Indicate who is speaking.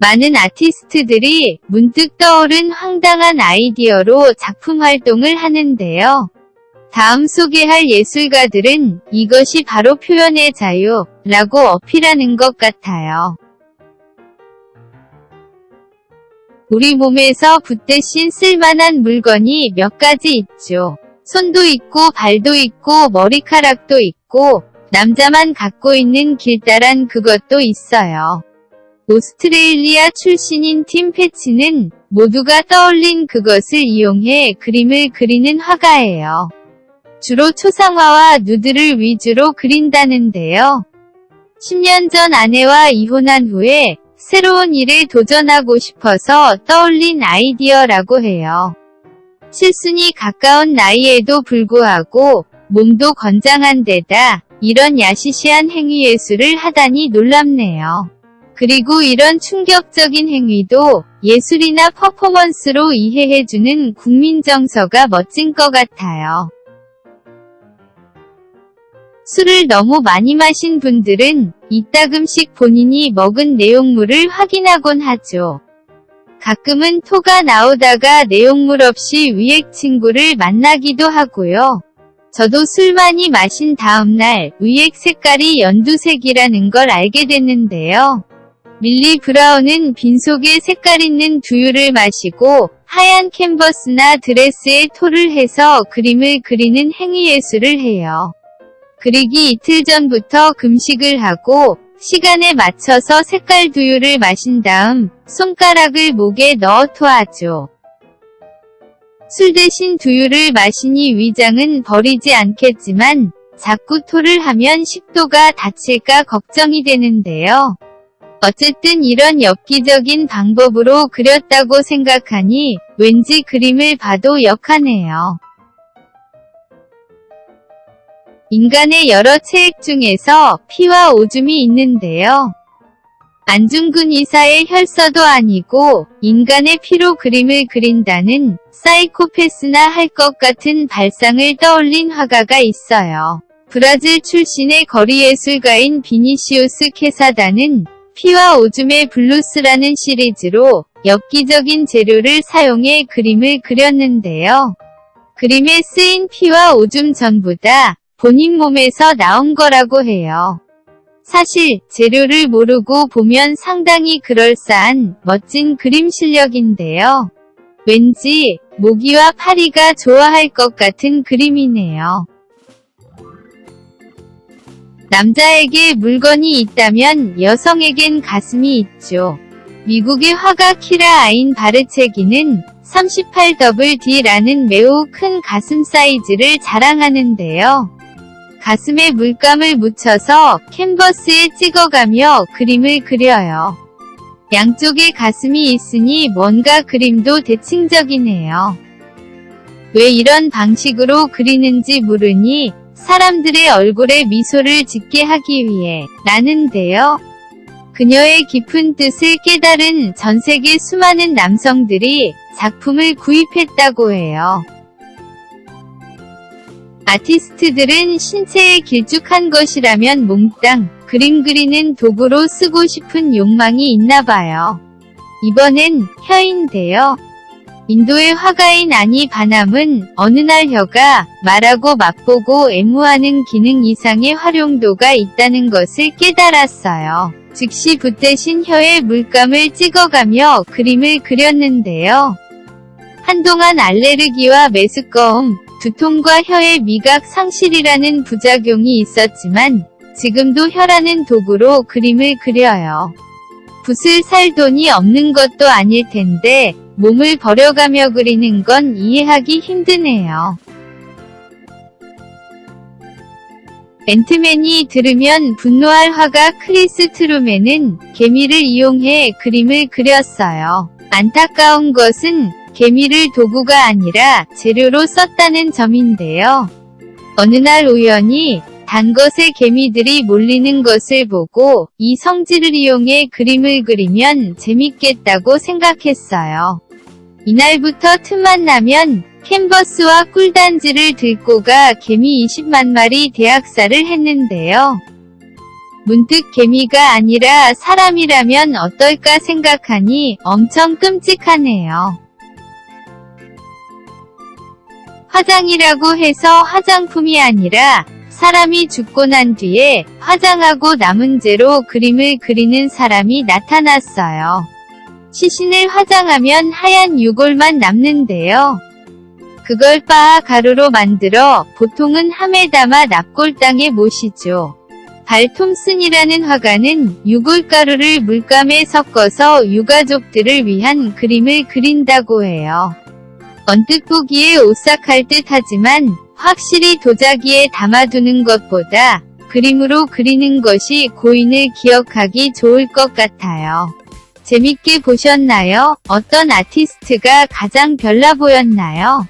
Speaker 1: 많은 아티스트들이 문득 떠오른 황당한 아이디어로 작품 활동을 하는데요. 다음 소개할 예술가들은 이것이 바로 표현의 자유 라고 어필하는 것 같아요. 우리 몸에서 붓 대신 쓸만한 물건이 몇 가지 있죠. 손도 있고 발도 있고 머리카락도 있고 남자만 갖고 있는 길다란 그것도 있어요. 오스트레일리아 출신인 팀 패치는 모두가 떠올린 그것을 이용해 그림을 그리는 화가예요. 주로 초상화와 누드를 위주로 그린다는데요. 10년 전 아내와 이혼한 후에 새로운 일에 도전하고 싶어서 떠올린 아이디어라고 해요. 칠순이 가까운 나이에도 불구하고 몸도 건장한 데다 이런 야시시한 행위 예술을 하다니 놀랍네요. 그리고 이런 충격적인 행위도 예술이나 퍼포먼스로 이해해주는 국민 정서가 멋진 것 같아요. 술을 너무 많이 마신 분들은 이따금씩 본인이 먹은 내용물을 확인하곤 하죠. 가끔은 토가 나오다가 내용물 없이 위액 친구를 만나기도 하고요. 저도 술 많이 마신 다음날 위액 색깔이 연두색이라는 걸 알게 됐는데요. 밀리 브라운은 빈속에 색깔 있는 두유를 마시고 하얀 캔버스나 드레스에 토를 해서 그림을 그리는 행위예술을 해요. 그리기 이틀 전부터 금식을 하고 시간에 맞춰서 색깔 두유를 마신 다음 손가락을 목에 넣어 토하죠. 술 대신 두유를 마시니 위장은 버리지 않겠지만 자꾸 토를 하면 식도가 다칠까 걱정이 되는데요. 어쨌든 이런 엽기적인 방법으로 그렸다고 생각하니 왠지 그림을 봐도 역하네요. 인간의 여러 체액 중에서 피와 오줌이 있는데요. 안중근 의사의 혈서도 아니고 인간의 피로 그림을 그린다는 사이코패스나 할 것 같은 발상을 떠올린 화가가 있어요. 브라질 출신의 거리예술가인 비니시우스 케사다는 피와 오줌의 블루스라는 시리즈로 엽기적인 재료를 사용해 그림을 그렸는데요. 그림에 쓰인 피와 오줌 전부 다 본인 몸에서 나온 거라고 해요. 사실 재료를 모르고 보면 상당히 그럴싸한 멋진 그림 실력인데요. 왠지 모기와 파리가 좋아할 것 같은 그림이네요. 남자에게 물건이 있다면 여성에겐 가슴이 있죠. 미국의 화가 키라 아인 바르체기는 38WD라는 매우 큰 가슴 사이즈를 자랑하는데요. 가슴에 물감을 묻혀서 캔버스에 찍어가며 그림을 그려요. 양쪽에 가슴이 있으니 뭔가 그림도 대칭적이네요. 왜 이런 방식으로 그리는지 모르니 사람들의 얼굴에 미소를 짓게 하기 위해 라는데요. 그녀의 깊은 뜻을 깨달은 전 세계 수많은 남성들이 작품을 구입했다고 해요. 아티스트들은 신체에 길쭉한 것이라면 몽땅 그림 그리는 도구로 쓰고 싶은 욕망이 있나 봐요. 이번엔 혀인데요. 인도의 화가인 아니 바남은 어느 날 혀가 말하고 맛보고 애무하는 기능 이상의 활용도가 있다는 것을 깨달았어요. 즉시 붓 대신 혀에 물감을 찍어가며 그림을 그렸는데요. 한동안 알레르기와 메스꺼움, 두통과 혀의 미각 상실이라는 부작용이 있었지만 지금도 혀라는 도구로 그림을 그려요. 붓을 살 돈이 없는 것도 아닐 텐데 몸을 버려가며 그리는 건 이해하기 힘드네요. 앤트맨이 들으면 분노할 화가 크리스 트루맨은 개미를 이용해 그림을 그렸어요. 안타까운 것은 개미를 도구가 아니라 재료로 썼다는 점인데요. 어느 날 우연히 단 것에 개미들이 몰리는 것을 보고 이 성질을 이용해 그림을 그리면 재밌겠다고 생각했어요. 이날부터 틈만 나면 캔버스와 꿀단지를 들고 가 개미 20만 마리 대학살을 했는데요. 문득 개미가 아니라 사람이라면 어떨까 생각하니 엄청 끔찍하네요. 화장이라고 해서 화장품이 아니라 사람이 죽고 난 뒤에 화장하고 남은 재로 그림을 그리는 사람이 나타났어요. 시신을 화장하면 하얀 유골만 남는데요. 그걸 빻아 가루로 만들어 보통은 함에 담아 납골당에 모시죠. 발 톰슨이라는 화가는 유골가루를 물감에 섞어서 유가족들을 위한 그림을 그린다고 해요. 언뜻 보기에 오싹할 듯 하지만 확실히 도자기에 담아두는 것보다 그림으로 그리는 것이 고인을 기억하기 좋을 것 같아요. 재밌게 보셨나요? 어떤 아티스트가 가장 별나 보였나요?